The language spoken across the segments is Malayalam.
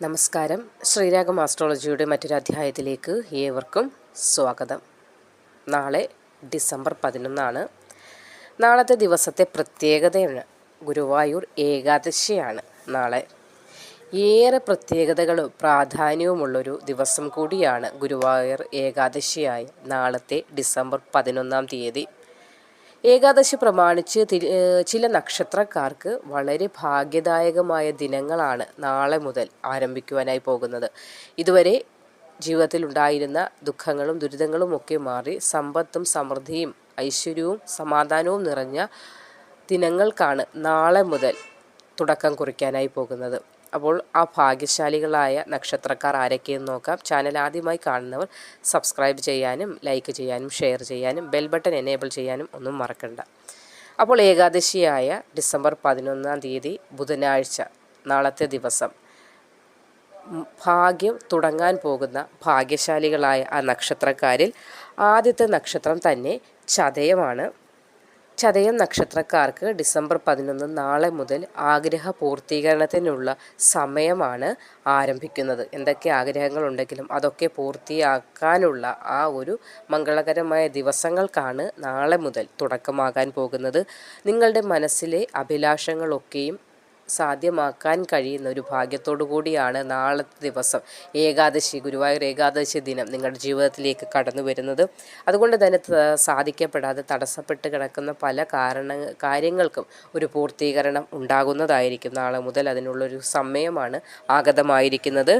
നമസ്കാരം. ശ്രീരാഗം ആസ്ട്രോളജിയുടെ മറ്റൊരു അധ്യായത്തിലേക്ക് ഏവർക്കും സ്വാഗതം. നാളെ ഡിസംബർ പതിനൊന്നാണ്. നാളത്തെ ദിവസത്തെ പ്രത്യേകതയാണ് ഗുരുവായൂർ ഏകാദശിയാണ് നാളെ. ഏറെ പ്രത്യേകതകളും പ്രാധാന്യവുമുള്ളൊരു ദിവസം കൂടിയാണ് ഗുരുവായൂർ ഏകാദശിയായ നാളത്തെ ഡിസംബർ പതിനൊന്നാം തീയതി. ഏകാദശി പ്രമാണിച്ച് ചില നക്ഷത്രക്കാർക്ക് വളരെ ഭാഗ്യദായകമായ ദിനങ്ങളാണ് നാളെ മുതൽ ആരംഭിക്കുവാനായി പോകുന്നത്. ഇതുവരെ ജീവിതത്തിൽ ഉണ്ടായിരുന്ന ദുഃഖങ്ങളും ദുരിതങ്ങളും ഒക്കെ മാറി സമ്പത്തും സമൃദ്ധിയും ഐശ്വര്യവും സമാധാനവും നിറഞ്ഞ ദിനങ്ങൾക്കാണ് നാളെ മുതൽ തുടക്കം കുറിക്കാനായി പോകുന്നത്. അപ്പോൾ ആ ഭാഗ്യശാലികളായ നക്ഷത്രക്കാർ ആരൊക്കെയെന്ന് നോക്കാം. ചാനൽ ആദ്യമായി കാണുന്നവർ സബ്സ്ക്രൈബ് ചെയ്യാനും ലൈക്ക് ചെയ്യാനും ഷെയർ ചെയ്യാനും ബെൽ ബട്ടൺ എനേബിൾ ചെയ്യാനും ഒന്നും മറക്കണ്ട. അപ്പോൾ ഏകാദശിയായ ഡിസംബർ പതിനൊന്നാം തീയതി ബുധനാഴ്ച നാളത്തെ ദിവസം. ഭാഗ്യം തുടങ്ങാൻ പോകുന്ന ഭാഗ്യശാലികളായ ആ നക്ഷത്രക്കാരിൽ ആദ്യത്തെ നക്ഷത്രം തന്നെ ചതയമാണ്. ചതയം നക്ഷത്രക്കാർക്ക് ഡിസംബർ പതിനൊന്ന് നാളെ മുതൽ ആഗ്രഹ പൂർത്തീകരണത്തിനുള്ള സമയമാണ് ആരംഭിക്കുന്നത്. എന്തൊക്കെ ആഗ്രഹങ്ങളുണ്ടെങ്കിലും അതൊക്കെ പൂർത്തിയാക്കാനുള്ള ആ ഒരു മംഗളകരമായ ദിവസങ്ങൾക്കാണ് നാളെ മുതൽ തുടക്കമാകാൻ പോകുന്നത്. നിങ്ങളുടെ മനസ്സിലെ അഭിലാഷങ്ങളൊക്കെയും സാധ്യമാക്കാൻ കഴിയുന്ന ഒരു ഭാഗ്യത്തോടു കൂടിയാണ് നാളത്തെ ദിവസം ഏകാദശി ഗുരുവായൂർ ഏകാദശി ദിനം നിങ്ങളുടെ ജീവിതത്തിലേക്ക് കടന്നു വരുന്നത്. അതുകൊണ്ട് തന്നെ സാധിക്കപ്പെടാതെ തടസ്സപ്പെട്ട് കിടക്കുന്ന പല കാരണ കാര്യങ്ങൾക്കും ഒരു പൂർത്തീകരണം ഉണ്ടാകുന്നതായിരിക്കും നാളെ മുതൽ അതിനുള്ളൊരു സമയമാണ് ആഗതമായിരിക്കുന്നത്.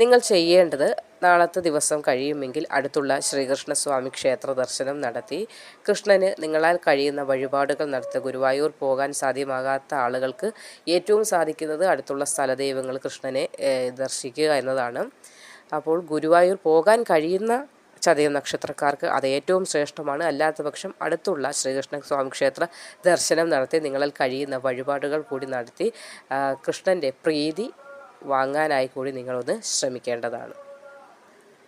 നിങ്ങൾ ചെയ്യേണ്ടത് നാളത്തെ ദിവസം കഴിയുമെങ്കിൽ അടുത്തുള്ള ശ്രീകൃഷ്ണസ്വാമി ക്ഷേത്ര ദർശനം നടത്തി. കൃഷ്ണന് നിങ്ങളാൽ കഴിയുന്ന വഴിപാടുകൾ നടത്തുക ഗുരുവായൂർ പോകാൻ സാധ്യമാകാത്ത ആളുകൾക്ക് ഏറ്റവും സാധിക്കുന്നത് അടുത്തുള്ള സ്ഥലദൈവങ്ങൾ കൃഷ്ണനെ ദർശിക്കുക എന്നതാണ്. അപ്പോൾ ഗുരുവായൂർ പോകാൻ കഴിയുന്ന ചതയ നക്ഷത്രക്കാർക്ക് അത് ഏറ്റവും ശ്രേഷ്ഠമാണ്. അല്ലാത്ത പക്ഷം അടുത്തുള്ള ശ്രീകൃഷ്ണ സ്വാമി ക്ഷേത്ര ദർശനം നടത്തി നിങ്ങളാൽ കഴിയുന്ന വഴിപാടുകൾ കൂടി നടത്തി കൃഷ്ണന്റെ പ്രീതി വാങ്ങാനായി കൂടി നിങ്ങളൊന്ന് ശ്രമിക്കേണ്ടതാണ്.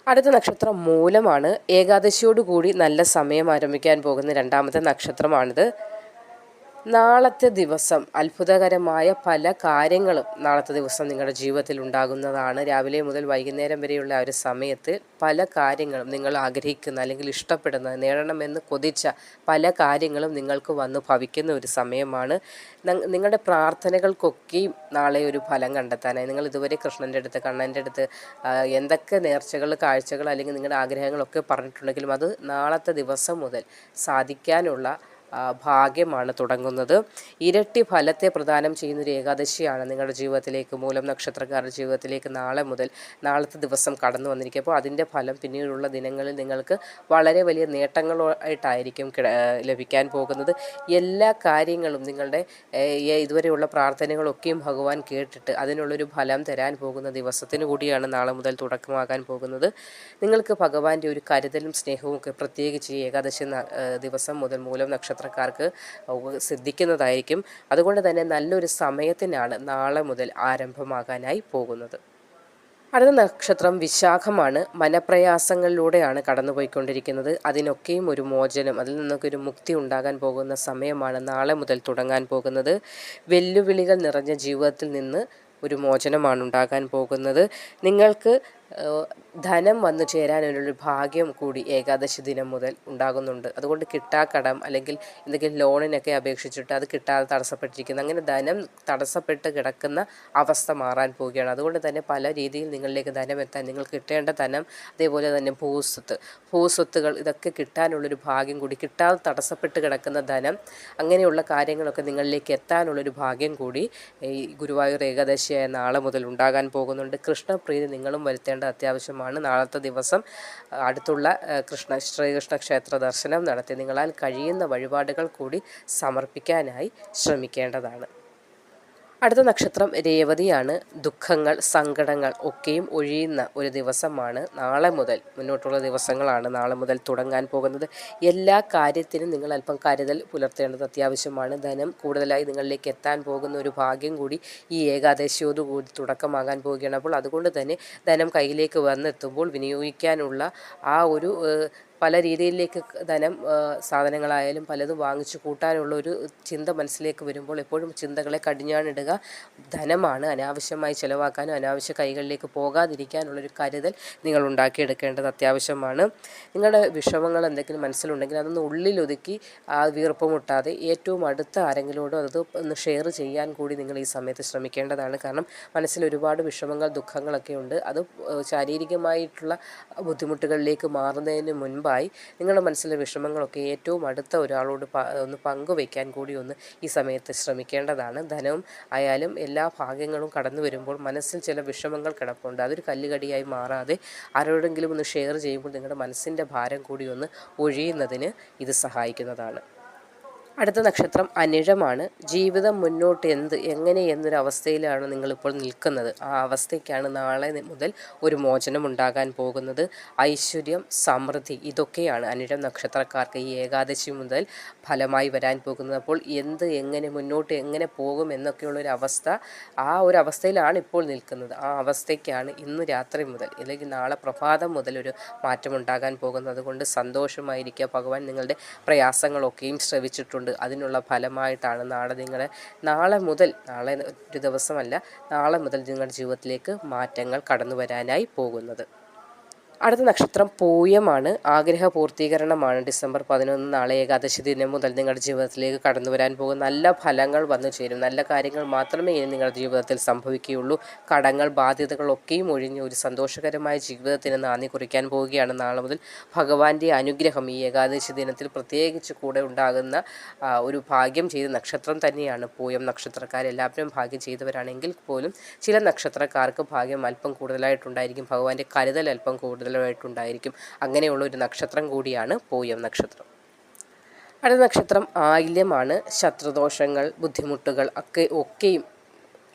അടുത്ത നക്ഷത്രം മൂലമാണ് ഏകാദശിയോടുകൂടി നല്ല സമയം ആരംഭിക്കാൻ പോകുന്ന രണ്ടാമത്തെ നക്ഷത്രമാണിത്. നാളത്തെ ദിവസം അത്ഭുതകരമായ പല കാര്യങ്ങളും നാളത്തെ ദിവസം നിങ്ങളുടെ ജീവിതത്തിൽ ഉണ്ടാകുന്നതാണ്. രാവിലെ മുതൽ വൈകുന്നേരം വരെയുള്ള ഒരു സമയത്ത് പല കാര്യങ്ങളും നിങ്ങൾ ആഗ്രഹിക്കുന്ന അല്ലെങ്കിൽ ഇഷ്ടപ്പെടുന്ന നേടണമെന്ന് കൊതിച്ച പല കാര്യങ്ങളും നിങ്ങൾക്ക് വന്ന് ഭവിക്കുന്ന ഒരു സമയമാണ്. നിങ്ങളുടെ പ്രാർത്ഥനകൾക്കൊക്കെയും നാളെ ഒരു ഫലം കണ്ടെത്താനായി. നിങ്ങൾ ഇതുവരെ കൃഷ്ണന്റെ അടുത്ത് കണ്ണന്റെ അടുത്ത് എന്തൊക്കെ നേർച്ചകൾ കാഴ്ചകൾ അല്ലെങ്കിൽ നിങ്ങളുടെ ആഗ്രഹങ്ങളൊക്കെ പറഞ്ഞിട്ടുണ്ടെങ്കിലും അത് നാളത്തെ ദിവസം മുതൽ സാധിക്കാനുള്ള ഭാഗ്യമാണ് തുടങ്ങുന്നത്. ഇരട്ടി ഫലത്തെ പ്രദാനം ചെയ്യുന്ന ഒരു ഏകാദശിയാണ് നിങ്ങളുടെ ജീവിതത്തിലേക്ക് മൂലം നക്ഷത്രക്കാരുടെ ജീവിതത്തിലേക്ക് നാളെ മുതൽ നാളത്തെ ദിവസം കടന്നു വന്നിരിക്കുക. അപ്പോൾ അതിന്റെ ഫലം പിന്നീടുള്ള ദിനങ്ങളിൽ നിങ്ങൾക്ക് വളരെ വലിയ നേട്ടങ്ങളായിട്ടായിരിക്കും ലഭിക്കാൻ പോകുന്നത്. എല്ലാ കാര്യങ്ങളും നിങ്ങളുടെ ഇതുവരെയുള്ള പ്രാർത്ഥനകളൊക്കെയും ഭഗവാൻ കേട്ടിട്ട് അതിനുള്ളൊരു ഫലം തരാൻ പോകുന്ന ദിവസത്തിന് കൂടിയാണ് നാളെ മുതൽ തുടക്കമാകാൻ പോകുന്നത്. നിങ്ങൾക്ക് ഭഗവാന്റെ ഒരു കരുതലും സ്നേഹവും ഒക്കെ പ്രത്യേകിച്ച് ഏകാദശി ദിവസം മുതൽ മൂലം നക്ഷത്രക്കാർക്ക് ഉ- സിദ്ധിക്കുന്നതായിരിക്കും. അതുകൊണ്ട് തന്നെ നല്ലൊരു സമയത്തിനാണ് നാളെ മുതൽ ആരംഭമാകാനായി പോകുന്നത്. അടുത്ത നക്ഷത്രം വിശാഖമാണ്. മനപ്രയാസങ്ങളിലൂടെയാണ് കടന്നുപോയിക്കൊണ്ടിരിക്കുന്നത്. അതിനൊക്കെയും ഒരു മോചനം അതിൽ നിന്നൊക്കെ ഒരു മുക്തി ഉണ്ടാകാൻ പോകുന്ന സമയമാണ് നാളെ മുതൽ തുടങ്ങാൻ പോകുന്നത്. വെല്ലുവിളികൾ നിറഞ്ഞ ജീവിതത്തിൽ നിന്ന് ഒരു മോചനമാണ് ഉണ്ടാകാൻ പോകുന്നത്. നിങ്ങൾക്ക് ധനം വന്നു ചേരാനുള്ളൊരു ഭാഗ്യം കൂടി ഏകാദശി ദിനം മുതൽ ഉണ്ടാകുന്നുണ്ട്. അതുകൊണ്ട് കിട്ടാക്കടം അല്ലെങ്കിൽ എന്തെങ്കിലും ലോണിനൊക്കെ അപേക്ഷിച്ചിട്ട് അത് കിട്ടാതെ തടസ്സപ്പെട്ടിരിക്കുന്നു. അങ്ങനെ ധനം തടസ്സപ്പെട്ട് കിടക്കുന്ന അവസ്ഥ മാറാൻ പോവുകയാണ്. അതുകൊണ്ട് തന്നെ പല രീതിയിൽ നിങ്ങളിലേക്ക് ധനം എത്താൻ നിങ്ങൾ കിട്ടേണ്ട ധനം അതേപോലെ തന്നെ ഭൂസ്വത്ത് ഭൂസ്വത്തുകൾ ഇതൊക്കെ കിട്ടാനുള്ളൊരു ഭാഗ്യം കൂടി കിട്ടാതെ തടസ്സപ്പെട്ട് കിടക്കുന്ന ധനം അങ്ങനെയുള്ള കാര്യങ്ങളൊക്കെ നിങ്ങളിലേക്ക് എത്താനുള്ളൊരു ഭാഗ്യം കൂടി ഈ ഗുരുവായൂർ ഏകാദശിയായ നാളെ മുതൽ ഉണ്ടാകാൻ പോകുന്നുണ്ട്. കൃഷ്ണപ്രീതി നിങ്ങളും വരുത്തേണ്ട അത്യാവശ്യമാണ്. നാളത്തെ ദിവസം അടുത്തുള്ള കൃഷ്ണ ശ്രീകൃഷ്ണ ക്ഷേത്ര ദർശനം നടത്തി നിങ്ങളാൽ കഴിയുന്ന വഴിപാടുകൾ കൂടി സമർപ്പിക്കാനായി ശ്രമിക്കേണ്ടതാണ്. അടുത്ത നക്ഷത്രം രേവതിയാണ്. ദുഃഖങ്ങൾ സങ്കടങ്ങൾ ഒക്കെയും ഒഴിയുന്ന ഒരു ദിവസമാണ് നാളെ മുതൽ. മുന്നോട്ടുള്ള ദിവസങ്ങളാണ് നാളെ മുതൽ തുടങ്ങാൻ പോകുന്നത്. എല്ലാ കാര്യത്തിനും നിങ്ങൾ അല്പം കരുതൽ പുലർത്തേണ്ടത് അത്യാവശ്യമാണ്. ധനം കൂടുതലായി നിങ്ങളിലേക്ക് എത്താൻ പോകുന്ന ഒരു ഭാഗ്യം കൂടി ഈ ഏകാദശിയോടുകൂടി തുടക്കമാകാൻ പോകുകയാണ്. അപ്പോൾ അതുകൊണ്ട് തന്നെ ധനം കയ്യിലേക്ക് വന്നെത്തുമ്പോൾ വിനിയോഗിക്കാനുള്ള ആ ഒരു പല രീതിയിലേക്ക് ധനം സാധനങ്ങളായാലും പലതും വാങ്ങിച്ചു കൂട്ടാനുള്ള ഒരു ചിന്ത മനസ്സിലേക്ക് വരുമ്പോൾ എപ്പോഴും ചിന്തകളെ കടിഞ്ഞാണിടുക. ധനമാണ് അനാവശ്യമായി ചിലവാക്കാനും അനാവശ്യ കൈകളിലേക്ക് പോകാതിരിക്കാനുള്ളൊരു കരുതൽ നിങ്ങൾ ഉണ്ടാക്കിയെടുക്കേണ്ടത് അത്യാവശ്യമാണ്. നിങ്ങളുടെ വിഷമങ്ങൾ എന്തെങ്കിലും മനസ്സിലുണ്ടെങ്കിൽ അതൊന്ന് ഉള്ളിലൊതുക്കി ആ വീർപ്പ് മുട്ടാതെ ഏറ്റവും അടുത്ത ആരെങ്കിലോടും അത് ഒന്ന് ഷെയർ ചെയ്യാൻ കൂടി നിങ്ങൾ ഈ സമയത്ത് ശ്രമിക്കേണ്ടതാണ്. കാരണം മനസ്സിൽ ഒരുപാട് വിഷമങ്ങൾ ദുഃഖങ്ങളൊക്കെ ഉണ്ട്. അത് ശാരീരികമായിട്ടുള്ള ബുദ്ധിമുട്ടുകളിലേക്ക് മാറുന്നതിന് മുൻപായി നിങ്ങളുടെ മനസ്സിലെ വിഷമങ്ങളൊക്കെ ഏറ്റവും അടുത്ത ഒരാളോട് ഒന്ന് പങ്കുവയ്ക്കാൻ കൂടി ഒന്ന് ഈ സമയത്ത് ശ്രമിക്കേണ്ടതാണ്. ധനവും ആയാലും എല്ലാ ഭാഗ്യങ്ങളും കടന്നു വരുമ്പോൾ മനസ്സിൽ ചില വിഷമങ്ങൾ കിടപ്പുണ്ട്. അതൊരു കല്ലുകടിയായി മാറാതെ ആരോടെങ്കിലും ഒന്ന് ഷെയർ ചെയ്യുമ്പോൾ നിങ്ങളുടെ മനസ്സിന്റെ ഭാരം കൂടി ഒന്ന് ഒഴിയുന്നതിന് ഇത് സഹായിക്കുന്നതാണ്. അടുത്ത നക്ഷത്രം അനിഴമാണ്. ജീവിതം മുന്നോട്ട് എന്ത് എങ്ങനെ എന്നൊരു അവസ്ഥയിലാണ് നിങ്ങളിപ്പോൾ നിൽക്കുന്നത്. ആ അവസ്ഥയ്ക്കാണ് നാളെ മുതൽ ഒരു മോചനം ഉണ്ടാകാൻ പോകുന്നത്. ഐശ്വര്യം സമൃദ്ധി ഇതൊക്കെയാണ് അനിഴം നക്ഷത്രക്കാർക്ക് ഈ ഏകാദശി മുതൽ ഫലമായി വരാൻ പോകുന്നത്. അപ്പോൾ എന്ത് എങ്ങനെ മുന്നോട്ട് എങ്ങനെ പോകും എന്നൊക്കെയുള്ളൊരു അവസ്ഥ ആ ഒരു അവസ്ഥയിലാണ് ഇപ്പോൾ നിൽക്കുന്നത്. ആ അവസ്ഥയ്ക്കാണ് ഇന്ന് രാത്രി മുതൽ അല്ലെങ്കിൽ നാളെ പ്രഭാതം മുതൽ ഒരു മാറ്റം ഉണ്ടാകാൻ പോകുന്നത്. കൊണ്ട് സന്തോഷമായിരിക്കുക. ഭഗവാൻ നിങ്ങളുടെ പ്രയാസങ്ങളൊക്കെയും ശ്രവിച്ചിട്ടുണ്ട്. അതിനുള്ള ഫലമായിട്ടാണ് നാളെ നിങ്ങളെ നാളെ മുതൽ നാളെ ഒരു ദിവസമല്ല നാളെ മുതൽ നിങ്ങളുടെ ജീവിതത്തിലേക്ക് മാറ്റങ്ങൾ കടന്നു വരാനായി പോകുന്നത്. അടുത്ത നക്ഷത്രം പൂയമാണ്. ആഗ്രഹ പൂർത്തീകരണമാണ് ഡിസംബർ പതിനൊന്ന്. നാളെ ഏകാദശി ദിനം മുതൽ നിങ്ങളുടെ ജീവിതത്തിലേക്ക് കടന്നു വരാൻ പോകുന്ന നല്ല ഫലങ്ങൾ വന്നു ചേരും. നല്ല കാര്യങ്ങൾ മാത്രമേ ഇനി നിങ്ങളുടെ ജീവിതത്തിൽ സംഭവിക്കുകയുള്ളൂ. കടങ്ങൾ ബാധ്യതകളൊക്കെയും ഒഴിഞ്ഞ് ഒരു സന്തോഷകരമായ ജീവിതത്തിന് നാന്ദി കുറിക്കാൻ പോവുകയാണ് നാളെ മുതൽ. ഭഗവാന്റെ അനുഗ്രഹം ഈ ഏകാദശി ദിനത്തിൽ പ്രത്യേകിച്ച് കൂടെ ഉണ്ടാകുന്ന ഒരു ഭാഗ്യം ചെയ്ത നക്ഷത്രം തന്നെയാണ് പൂയം. നക്ഷത്രക്കാരെല്ലാവരും ഭാഗ്യം ചെയ്തവരാണെങ്കിൽ പോലും ചില നക്ഷത്രക്കാർക്ക് ഭാഗ്യം അല്പം കൂടുതലായിട്ടുണ്ടായിരിക്കും. ഭഗവാന്റെ കരുതൽ അല്പം കൂടുതലായിട്ടുണ്ടായിരിക്കും അങ്ങനെയുള്ള ഒരു നക്ഷത്രം കൂടിയാണ് പൂയം നക്ഷത്രം. അടുത്ത നക്ഷത്രം ആയില്യമാണ്. ശത്രുദോഷങ്ങൾ ബുദ്ധിമുട്ടുകൾ ഒക്കെ ഒക്കെയും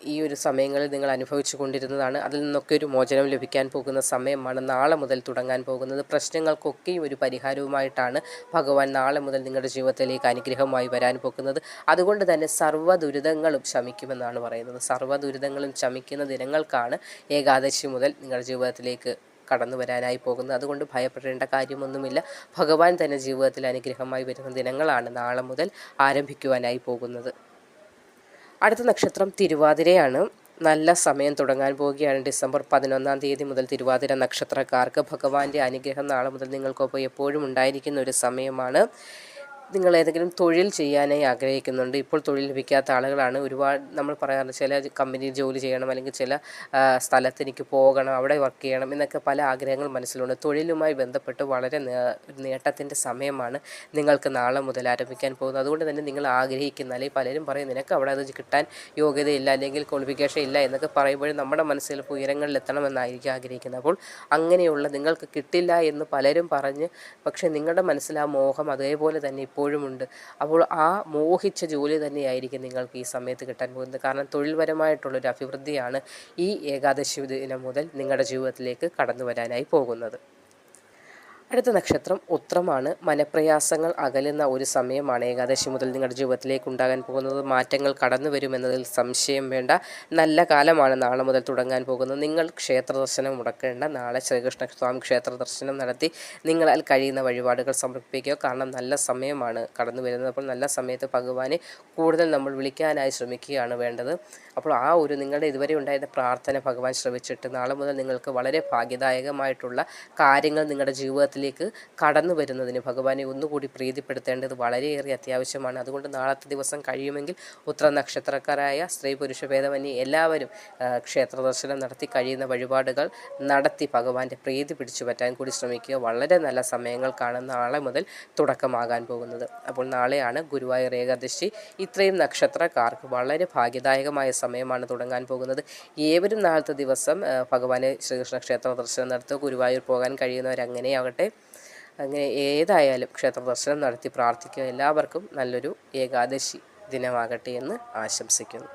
ഈ ഒരു സമയങ്ങളിൽ നിങ്ങൾ അനുഭവിച്ചു കൊണ്ടിരുന്നതാണ്. അതിൽ നിന്നൊക്കെ ഒരു മോചനം ലഭിക്കാൻ പോകുന്ന സമയമാണ് നാളെ മുതൽ തുടങ്ങാൻ പോകുന്നത്. പ്രശ്നങ്ങൾക്കൊക്കെയും ഒരു പരിഹാരവുമായിട്ടാണ് ഭഗവാൻ നാളെ മുതൽ നിങ്ങളുടെ ജീവിതത്തിലേക്ക് അനുഗ്രഹമായി വരാൻ പോകുന്നത്. അതുകൊണ്ട് തന്നെ സർവ ദുരിതങ്ങളും ശമിക്കുമെന്നാണ് പറയുന്നത്. സർവ ദുരിതങ്ങളും ശമിക്കുന്ന ദിനങ്ങൾക്കാണ് ഏകാദശി മുതൽ നിങ്ങളുടെ ജീവിതത്തിലേക്ക് കടന്നു വരാനായി പോകുന്നത് അതുകൊണ്ട് ഭയപ്പെടേണ്ട കാര്യമൊന്നുമില്ല. ഭഗവാൻ തന്നെ ജീവിതത്തിൽ അനുഗ്രഹമായി വരുന്ന ദിനങ്ങളാണ് നാളെ മുതൽ ആരംഭിക്കുവാനായി പോകുന്നത്. അടുത്ത നക്ഷത്രം തിരുവാതിരയാണ്. നല്ല സമയം തുടങ്ങാൻ പോവുകയാണ്. ഡിസംബർ പതിനൊന്നാം തീയതി മുതൽ തിരുവാതിര നക്ഷത്രക്കാർക്ക് ഭഗവാന്റെ അനുഗ്രഹം നാളെ മുതൽ നിങ്ങൾക്കൊപ്പം എപ്പോഴും ഉണ്ടായിരിക്കുന്ന ഒരു സമയമാണ്. നിങ്ങൾ ഏതെങ്കിലും തൊഴിൽ ചെയ്യാനായി ആഗ്രഹിക്കുന്നുണ്ട് ഇപ്പോൾ തൊഴിൽ ലഭിക്കാത്ത ആളുകളാണ് ഒരുപാട് നമ്മൾ പറയാറുണ്ട് ചില കമ്പനിയിൽ ജോലി ചെയ്യണം അല്ലെങ്കിൽ ചില സ്ഥലത്ത് എനിക്ക് പോകണം അവിടെ വർക്ക് ചെയ്യണം എന്നൊക്കെ പല ആഗ്രഹങ്ങൾ മനസ്സിലുണ്ട്. തൊഴിലുമായി ബന്ധപ്പെട്ട് വളരെ നേട്ടത്തിന്റെ സമയമാണ് നിങ്ങൾക്ക് നാളെ മുതൽ ആരംഭിക്കാൻ പോകുന്നത്. അതുകൊണ്ട് തന്നെ നിങ്ങൾ ആഗ്രഹിക്കുന്ന അല്ലെങ്കിൽ പലരും പറയും നിനക്ക് അവിടെ അത് കിട്ടാൻ യോഗ്യതയില്ല അല്ലെങ്കിൽ ക്വാളിഫിക്കേഷൻ ഇല്ല എന്നൊക്കെ പറയുമ്പോഴും നമ്മുടെ മനസ്സിൽ ഉയരങ്ങളിലെത്തണമെന്നായിരിക്കും ആഗ്രഹിക്കുന്നത്. അപ്പോൾ അങ്ങനെയുള്ള നിങ്ങൾക്ക് കിട്ടില്ല എന്ന് പലരും പറഞ്ഞ് പക്ഷേ നിങ്ങളുടെ മനസ്സിൽ ആ മോഹം അതേപോലെ തന്നെ ഇപ്പോഴുമുണ്ട്. അപ്പോൾ ആ മോഹിച്ച ജോലി തന്നെയായിരിക്കും നിങ്ങൾക്ക് ഈ സമയത്ത് കിട്ടാൻ പോകുന്നത്. കാരണം തൊഴിൽപരമായിട്ടുള്ളൊരു അഭിവൃദ്ധിയാണ് ഈ ഏകാദശി ദിനം മുതൽ നിങ്ങളുടെ ജീവിതത്തിലേക്ക് കടന്നു വരാനായി പോകുന്നത്. അടുത്ത നക്ഷത്രം ഉത്രമാണ് മനപ്രയാസങ്ങൾ അകലുന്ന ഒരു സമയമാണ്. ഏകാദശി മുതൽ നിങ്ങളുടെ ജീവിതത്തിലേക്ക് ഉണ്ടാകാൻ പോകുന്നത് മാറ്റങ്ങൾ കടന്നു വരുമെന്നതിൽ സംശയം വേണ്ട. നല്ല കാലമാണ് നാളെ മുതൽ തുടങ്ങാൻ പോകുന്നത്. നിങ്ങൾ ക്ഷേത്ര ദർശനം മുടക്കേണ്ട. നാളെ ശ്രീകൃഷ്ണ സ്വാമി ക്ഷേത്ര ദർശനം നടത്തി നിങ്ങളാൽ കഴിയുന്ന വഴിപാടുകൾ സമർപ്പിക്കുക. കാരണം നല്ല സമയമാണ് കടന്നു വരുന്നത്. അപ്പോൾ നല്ല സമയത്ത് ഭഗവാനെ കൂടുതൽ നമ്മൾ വിളിക്കാനായി ശ്രമിക്കുകയാണ് വേണ്ടത്. അപ്പോൾ ആ ഒരു നിങ്ങളുടെ ഇതുവരെ ഉണ്ടായിരുന്ന പ്രാർത്ഥന ഭഗവാൻ ശ്രമിച്ചിട്ട് നാളെ മുതൽ നിങ്ങൾക്ക് വളരെ ഭാഗ്യദായകമായിട്ടുള്ള കാര്യങ്ങൾ നിങ്ങളുടെ ജീവിതത്തിലേക്ക് കടന്നു വരുന്നതിന് ഭഗവാനെ ഒന്നുകൂടി പ്രീതിപ്പെടുത്തേണ്ടത് വളരെയേറെ അത്യാവശ്യമാണ്. അതുകൊണ്ട് നാളത്തെ ദിവസം കഴിയുമെങ്കിൽ ഉത്ര നക്ഷത്രക്കാരായ സ്ത്രീ പുരുഷ ഭേദമന്യേ എല്ലാവരും ക്ഷേത്ര ദർശനം നടത്തി കഴിയുന്ന വഴിപാടുകൾ നടത്തി ഭഗവാന്റെ പ്രീതി പിടിച്ചു പറ്റാൻ കൂടി ശ്രമിക്കുക. വളരെ നല്ല സമയങ്ങൾക്കാണ് നാളെ മുതൽ തുടക്കമാകാൻ പോകുന്നത്. അപ്പോൾ നാളെയാണ് ഗുരുവായൂർ ഏകാദശി. ഇത്രയും നക്ഷത്രക്കാർക്ക് വളരെ ഭാഗ്യദായകമായ സമയമാണ് തുടങ്ങാൻ പോകുന്നത്. ഏവരും നാളത്തെ ദിവസം ഭഗവാനെ ശ്രീകൃഷ്ണ ക്ഷേത്ര ദർശനം നടത്തുക ഗുരുവായൂർ പോകാൻ കഴിയുന്നവർ അങ്ങനെയാകട്ടെ അങ്ങനെ ഏതായാലും ക്ഷേത്ര ദർശനം നടത്തി പ്രാർത്ഥിക്കുക. എല്ലാവർക്കും നല്ലൊരു ഏകാദശി ദിനമാകട്ടെ എന്ന് ആശംസിക്കുന്നു.